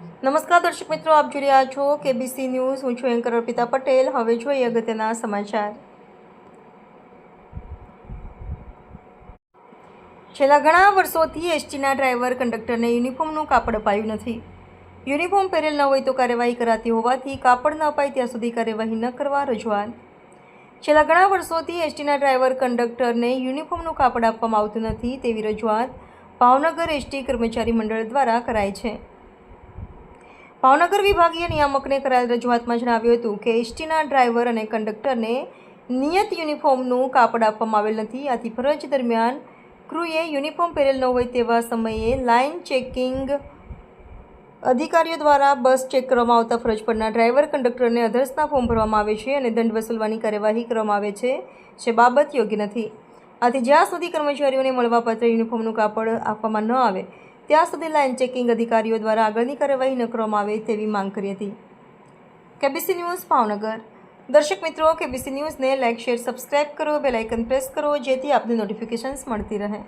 નમસ્કાર દર્શક મિત્રો, આપ જોઈ રહ્યા છો કેબીસી ન્યૂઝ હું છું એન્કર અર્પિતા પટેલ. હવે જોઈએ અગત્યના સમાચાર. છેલ્લા ઘણા વર્ષોથી એસટીના ડ્રાઈવર કંડક્ટરને યુનિફોર્મનું કાપડ અપાયું નથી. યુનિફોર્મ પહેરેલ ન હોય તો કાર્યવાહી કરાતી હોવાથી કાપડ ન અપાય ત્યાં સુધી કાર્યવાહી ન કરવા રજૂઆત. છેલ્લા ઘણા વર્ષોથી એસટીના ડ્રાઈવર કંડક્ટરને યુનિફોર્મનું કાપડ આપવામાં આવતું નથી તેવી રજૂઆત ભાવનગર એસટી કર્મચારી મંડળ દ્વારા કરાય છે. ભાવનગર વિભાગીય નિયામકને કરાયેલ રજૂઆતમાં જણાવ્યું હતું કે એસટીના ડ્રાઈવર અને કંડક્ટરને નિયત યુનિફોર્મનું કાપડ આપવામાં આવેલ નથી. આથી ફરજ દરમિયાન ક્રૂએ યુનિફોર્મ પહેરેલ ન હોય તેવા સમયે લાઇન ચેકિંગ અધિકારીઓ દ્વારા બસ ચેક કરવામાં આવતા ફરજ પરના ડ્રાઈવર, કંડક્ટરને અધર્સના ફોર્મ ભરવામાં આવે છે અને દંડ વસૂલવાની કાર્યવાહી કરવામાં આવે છે, જે બાબત યોગ્ય નથી. આથી જ્યાં સુધી કર્મચારીઓને મળવાપાત્ર યુનિફોર્મનું કાપડ આપવામાં ન આવે ત્યાં સુધી લાઇન ચેકિંગ અધિકારીઓ દ્વારા આગળની કાર્યવાહી ન કરવામાં આવે તેવી માંગ કરી હતી. KBC news, Bhavnagar. દર્શક મિત્રો, કેબીસી ન્યૂઝને લાઇક, શેર, સબસ્ક્રાઇબ કરો બેલાઇકન પ્રેસ કરો, જેથી આપને નોટિફિકેશન્સ મળતી રહે.